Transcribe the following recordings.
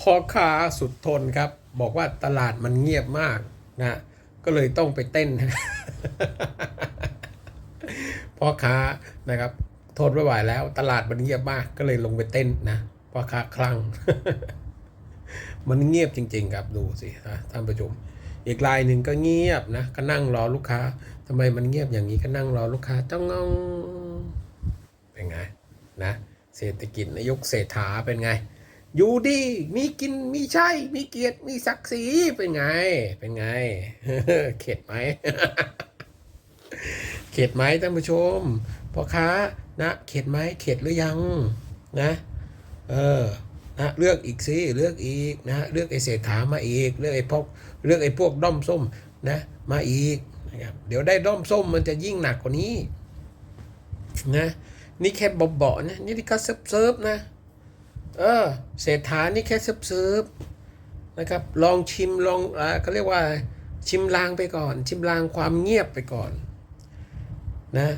พ่อค้าสุดทนครับ บอกว่าตลาดมันเงียบมากนะก็เลยต้องไปเต้นพ่อค้านะครับทนไม่ไหวแล้ว ตลาดมันเงียบมากก็เลยลงไปเต้นนะพ่อค้าคลั่งมันเงียบจริง ๆ ครับดูสินะท่านผู้ชมอีกรายหนึ่งก็เงียบนะก็นั่งรอลูกค้าทำไมมันเงียบอย่างนี้ก็นั่งรอลูกค้าจ้องงงเป็นไงนะเศรษฐกิจนายกเศรษฐาเป็นไง อยู่ดี มีกิน มีใช่มีเกียรติ มีศักดิ์ศรี เป็นไง เป็นไง เข็ดไหม เข็ดไหมท่านผู้ชมพ่อค้านะ เข็ดไหม เข็ดหรือยัง นะ เออ นะ เลือกอีกสิเลือกอีกนะ เลือกไอ้เศรษฐามาอีก เลือกไอ้พวก เลือกไอ้พวกด้อมส้ม นะ มาอีกนะครับ เดี๋ยวได้ด้อมส้มมันจะยิ่งหนักกว่านี้ นะ นี่แค่เบาๆนะ นี่ก็เซิร์ฟๆนะ เออเศรษฐานี่แค่ซึบๆนะครับ ลองชิมลองอ่าเขาเรียกว่าชิมลางไปก่อน ชิมลางความเงียบไปก่อนนะ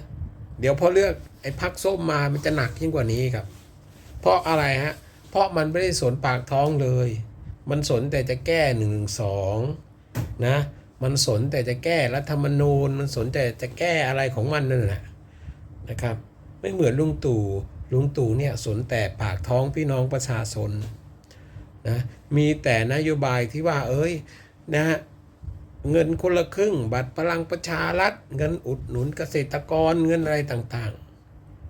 เดี๋ยวพอเลือกไอ้พักส้มมามันจะหนักยิ่งกว่านี้ครับ เพราะอะไรฮะ เพราะมันไม่ได้สนปากท้องเลย มันสนแต่จะแก้หนึ่งสองนะมันสนแต่จะแก้รัฐธรรมนูญ มันสนแต่จะแก้อะไรของมันนั่นแหละนะครับ ไม่เหมือนลุงตู่ ลุงตู่เนี่ยสนแต่ปากท้องพี่น้องประชาชนนะมีแต่นโยบายที่ว่าเอ้ยนะฮะเงินคนละครึ่ง บัตรพลังประชารัฐ เงินอุดหนุนเกษตรกรเงินอะไรต่าง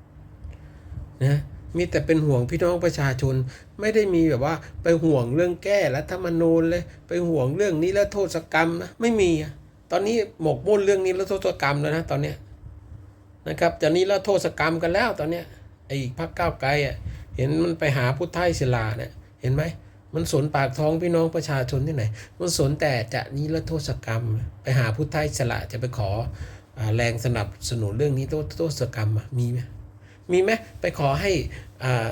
ๆนะมีแต่เป็นห่วงพี่น้องประชาชน ไม่ได้มีแบบว่าไปห่วงเรื่องแก้รัฐธรรมนูญเลยไปห่วงเรื่องนี้แล้วโทษกรรมนะไม่มีอะตอนนี้หมกมุ่นเรื่องนี้แล้วโทษกรรมแล้วนะตอนเนี้ยนะครับจะนี้แล้วโทษกรรมกันแล้วตอนเนี้ย อ้พักก้าวไกลอะเห็นมันไปหาพุทธไทยศิลาเนี่ยเห็นไหมมันสนปากท้องพี่น้องประชาชนที่ไหน มันสนแต่จะนี้แล้วโทษกรรม ไปหาพุทธไทยศิลาจะไปขอแรงสนับสนุนเรื่องนี้โทษโทษกรรมมีไหมมีไหมไปขอให้อ่า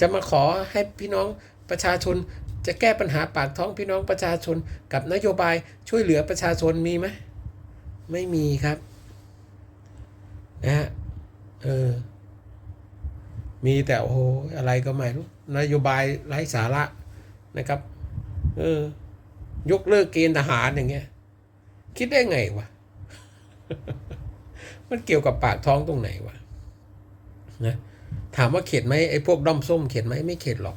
จะมาขอให้พี่น้องประชาชน จะแก้ปัญหาปากท้องพี่น้องประชาชน กับนโยบายช่วยเหลือประชาชนมีไหมไม่มีครับนะฮะเออ มีแต่โอ้โหอะไรก็ไม่รู้นโยบายไร้สาระนะครับ เออ ยกเลิกเกณฑ์ทหารอย่างเงี้ย คิดได้ไงวะ มันเกี่ยวกับปากท้องตรงไหนวะนะถามว่าเข็ดไหมไอ้พวกด้อมส้มเข็ดไหมไม่เข็ดหรอก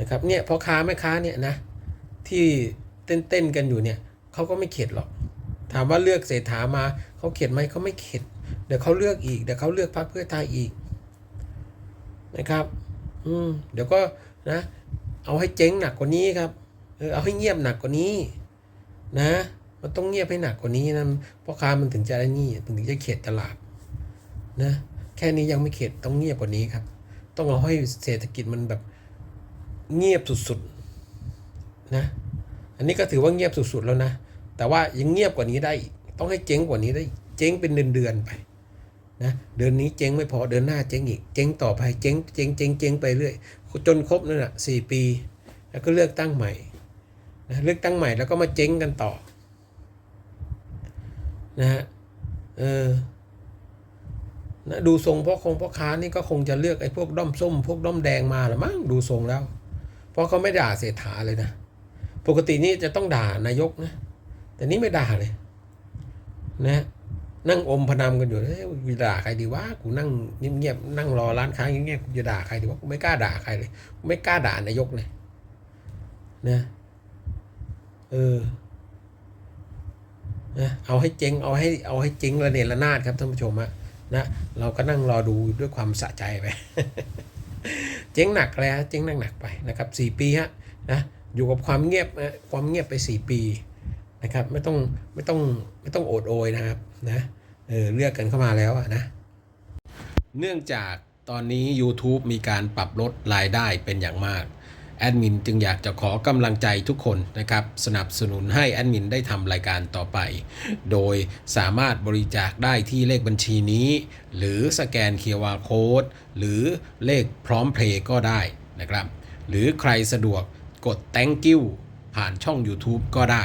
นะครับ เนี่ยพ่อค้าแม่ค้าเนี่ยนะที่เต้นเต้นๆกันอยู่เนี่ยเขาก็ไม่เข็ดหรอก ถามว่าเลือกเศรษฐามาเขาเข็ดไหมเขาไม่เข็ด เดี๋ยวเขาเลือกอีกเดี๋ยวเขาเลือกพรรคเพื่อไทยอีก นะครับ อืมเดี๋ยวก็นะ เอาให้เจ๊งหนักกว่านี้ครับ เออเอาให้เงียบหนักกว่านี้ นะ มันต้องเงียบให้หนักกว่านี้นะเพราะค้ามันถึงจะได้นี่ถึงจะเข็ดตลาดนะแค่นี้ยังไม่เข็ดต้องเงียบกว่านี้ครับ ต้องเอาให้เศรษฐกิจมันแบบเงียบสุดๆนะอันนี้ก็ถือว่าเงียบสุดๆแล้วนะแต่ว่ายังเงียบกว่านี้ได้ ต้องให้เจ๊งกว่านี้ได้ เจ๊งเป็นเดือนๆไป นะเดือนนี้เจ๊งไม่พอเดือนหน้าเจ๊งอีกเจ๊งต่อไปเจ๊งเจ๊งเจ๊งเจ๊งไปเรื่อยจนครบนั่นแหะสี่ปี แล้วก็เลือกตั้งใหม่นะเลือกตั้งใหม่แล้วก็มาเจ๊งกันต่อนะฮะเออนะดูทรงพ่อคงพ่อค้านี่ก็คงจะเลือกไอ้พวกด้อมส้ม พวกด้อมแดงมาละมั้งดูทรงแล้ว เพราะเขาไม่ด่าเศรษฐาเลยนะ ปกตินี่จะต้องด่านายกนะ แต่นี่ไม่ด่าเลยนะ นั่งอมพนำกันอยู่เฮ้ยกูจะด่าใครดีวะกูนั่งเงียบๆนั่งรอร้านค้าเงียบๆกูจะด่าใครดีวะกูไม่กล้าด่าใครเลยกูไม่กล้าด่านายกเลยนะเออนะเอาให้เจ๊งเอาให้เอาให้เจ๊งระเนระนาดครับท่านผู้ชมอะนะเราก็นั่งรอดูด้วยความสะใจไป เจ๊งหนักเลยฮะเจ๊งหนักๆไปนะครับสี่ปีฮะนะอยู่กับความเงียบนะความเงียบไปสี่ปี นะครับ ไม่ต้องไม่ต้องไม่ต้องโอดโอยนะครับนะเออเลือกกันเข้ามาแล้วนะ เนื่องจากตอนนี้ YouTube มีการปรับลดรายได้เป็นอย่างมากแอดมินจึงอยากจะขอกำลังใจทุกคนนะครับ สนับสนุนให้แอดมินได้ทำรายการต่อไป โดยสามารถบริจาคได้ที่เลขบัญชีนี้ หรือสแกน QR Code หรือเลขพร้อมเพลย์ก็ได้นะครับ หรือใครสะดวกกด thank you ผ่านช่อง YouTube ก็ได้